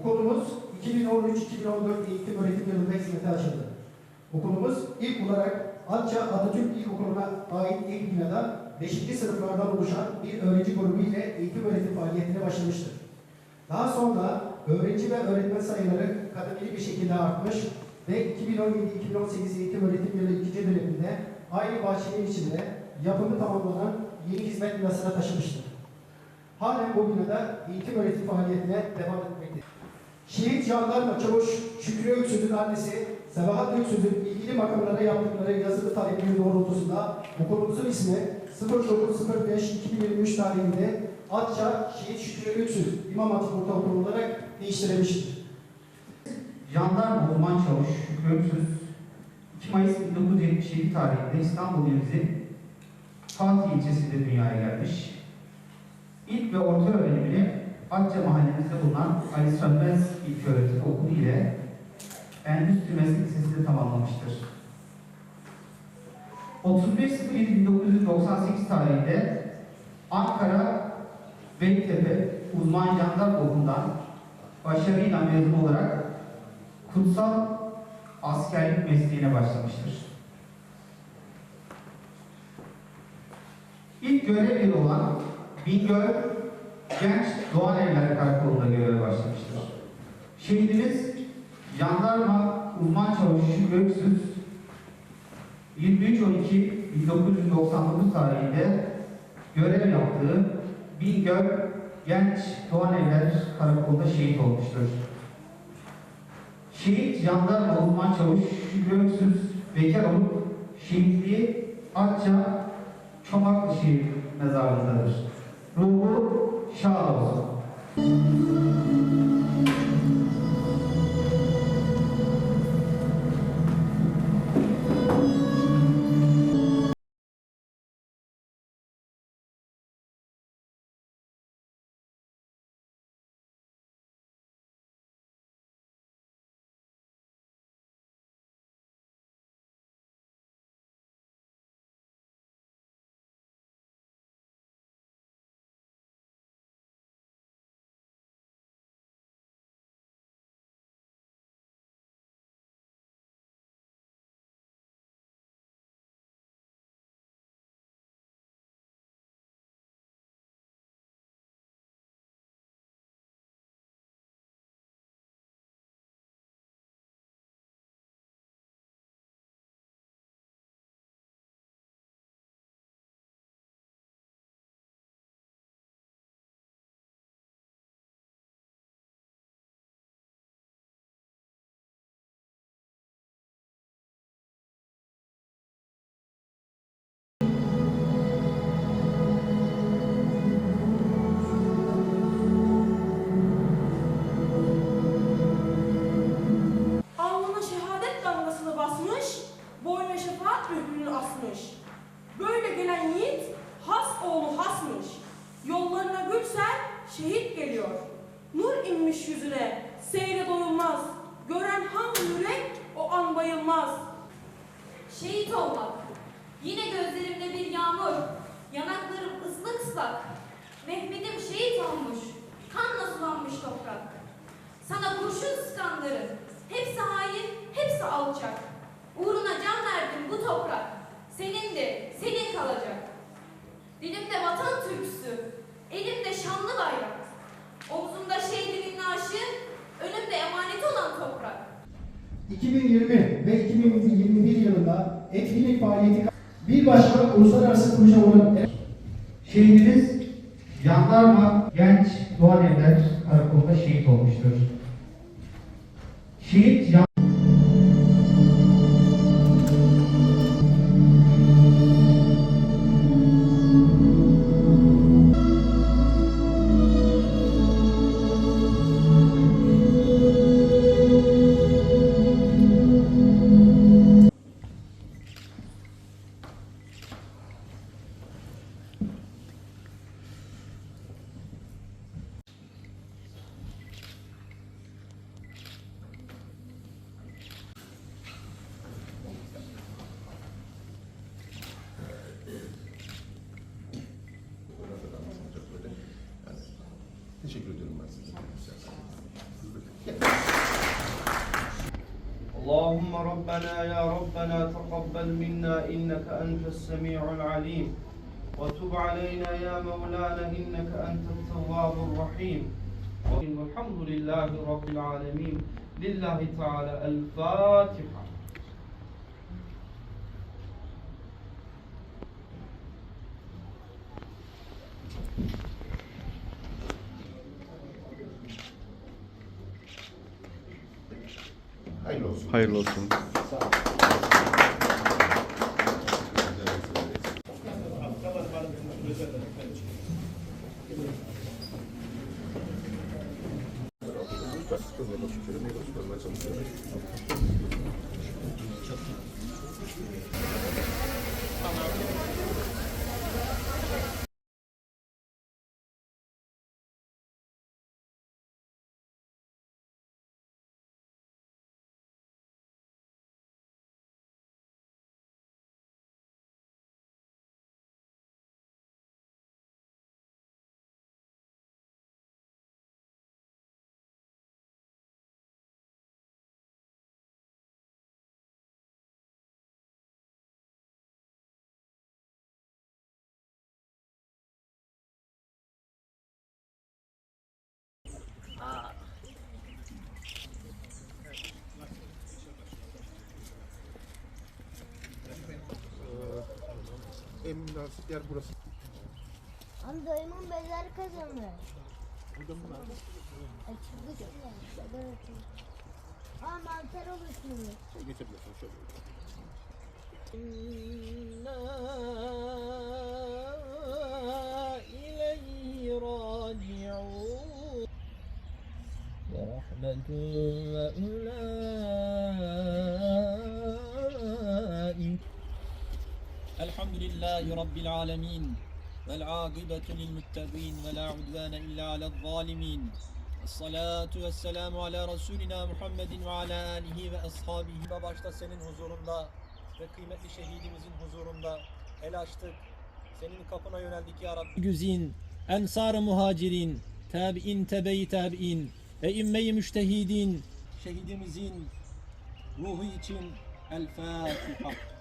Okulumuz 2013-2014 eğitim öğretim yılında hizmete açıldı. Okulumuz ilk olarak Atça Atatürk İlkokulu'na ait ilk binada 5. sınıflardan oluşan bir öğrenci grubu ile eğitim öğretim faaliyetine başlamıştır. Daha sonra öğrenci ve öğretmen sayıları kademeli bir şekilde artmış ve 2017-2018 eğitim öğretim yılı ikinci döneminde aynı bahçenin içinde yapımı tamamlanan yeni hizmet binasına taşımıştır. Halen bu binada eğitim öğretim faaliyetine devam etmektedir. Şehit jandarma çavuş Şükrü Öksüz'ün annesi Sebahat Öksüz'ün ilgili makamlara yaptıkları yazılı talepleri doğrultusunda okulumuzun ismi 0905-2023 tarihinde Atça Şehit Şükrü Öksüz İmam Hatip Ortaokulu olarak değiştirilmiştir. Jandarma Uzman Çavuş Şükrü Öksüz 2 Mayıs 1977 tarihinde İstanbul ilimizin Fatih ilçesinde dünyaya gelmiş. İlk ve orta öğrenimini Akça mahallemizde bulunan Ali Sönmez İlköğretim Okulu ile Endüstri Meslek Lisesi'nde tamamlamıştır. 31.07.1998 tarihinde Ankara Beytepe Uzman Jandarma Okulu'ndan başarıyla mezun olarak kutsal askerlik mesleğine başlamıştır. İlk görev yılı olan Bingöl Genç Doğan Evler Karakolu'nda göreve başlamıştır. Şehidimiz Jandarma Uzman Çavuş Şükrü Öksüz 23.12.1999 tarihinde görev yaptığı Bingöl Genç Doğan Evler Karakolu'nda şehit olmuştur. Şehit jandarma uzman çavuş Şükrü Öksüz bekar olup şehitliği Akça Çomaklı şehir mezarlığındadır. Ruhu şad olsun. Gelen yiğit, has oğlu hasmış. Yollarına gülsen, şehit geliyor. Nur inmiş yüzüne, seyre doyulmaz. Gören hangi yürek, o an bayılmaz. Şehit olmak. Yine gözlerimde bir yağmur. Yanaklarım ıslak ıslak. Mehmet'im şehit olmuş. Kanla sulanmış toprak. Sana kurşun sıkanların. Hepsi hain, hepsi alçak. Uğruna can verdim bu toprak. Senindir, senin kalacak. Dilimde vatan türküsü. Elimde şanlı bayrak. Omzumda şehidimin naaşı. Önümde emanet olan toprak. 2020 ve 2021 yılında etkinlik faaliyeti bir başka uluslararası proje olan Şehidimiz Jandarma Genç Doğan Evler Karakolu'nda şehit olmuştur. Şehit اللهم ربنا يا ربنا تقبل منا إنك أنت السميع العليم. وتب علينا يا مولانا إنك أنت التواب الرحيم. والحمد لله رب العالمين. لله تعالى الفاتحة. Hayırlı olsun. Hayırlı olsun. en münasip yer burası. Ama dayımın bezer kazandı. Burada mı var? Açıldı ki. Mantar oluşmuyor. Şey getirebilirsin şöyle. İnna ileyhi raciun. Ve rahmetun ve ulâ Elhamdülillahi Rabbil alemin. Vel akibetu lil muttegin ve la udvane illa alel zalimin. Esselatu vesselamu ala Resulina Muhammedin ve ala alihi ve ashabihi. Ve başta senin huzurunda ve kıymetli şehidimizin huzurunda el açtık. Senin kapına yöneldik ya Rabbi. Güzin, ensar-ı muhacirin, tabi'in tebe-i tabi'in, imme-i müştehidin, şehidimizin ruhu için El Fatiha.